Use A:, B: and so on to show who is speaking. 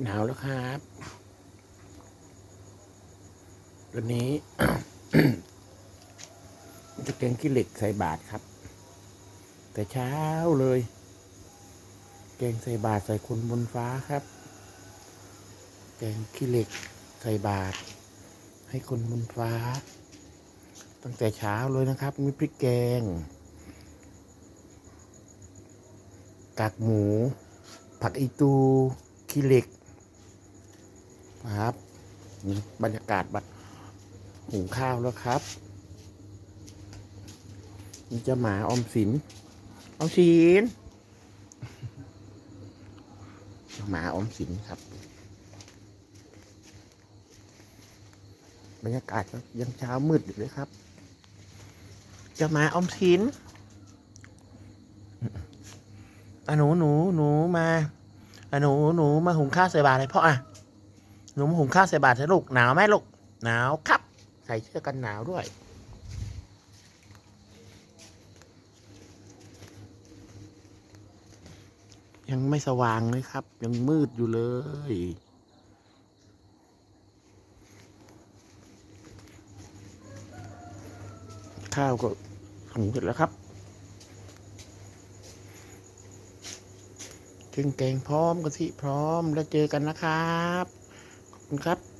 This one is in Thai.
A: หนาวแล้วครับวันนี้จะแกงขี้เหล็กใส่บาทครับ แต่เช้าเลย แกงใส่บาทใส่คนบนฟ้าครับ แกงขี้เหล็กใส่บาท ให้คนบนฟ้า ตั้งแต่เช้าเลยนะครับ มีพริกแกงกากหมู ผักอีตูขี้เหล็ก ครับนี่บรรยากาศบัดหุงข้าวแล้วครับ นี่จะหมาอมสินอมสินหมาอมสินครับ บรรยากาศยังเช้ามืดอยู่เลยครับ จะหมาอมสินอะหนูหนูหนูมาอะหนูหนูมาหุงข้าวใส่บาตรเลยพ่ออะ หนูมาหุงข้าวใส่บาตรใส่ลูกหนาวไหมลูกหนาวครับ ใส่เสื้อกันหนาวด้วย ยังไม่สว่างเลยครับ ยังมืดอยู่เลยข้าวก็หุงเสร็จแล้วครับเครื่องแกงพร้อมกะทิพร้อมแล้วเจอกันนะครับ คุณครับ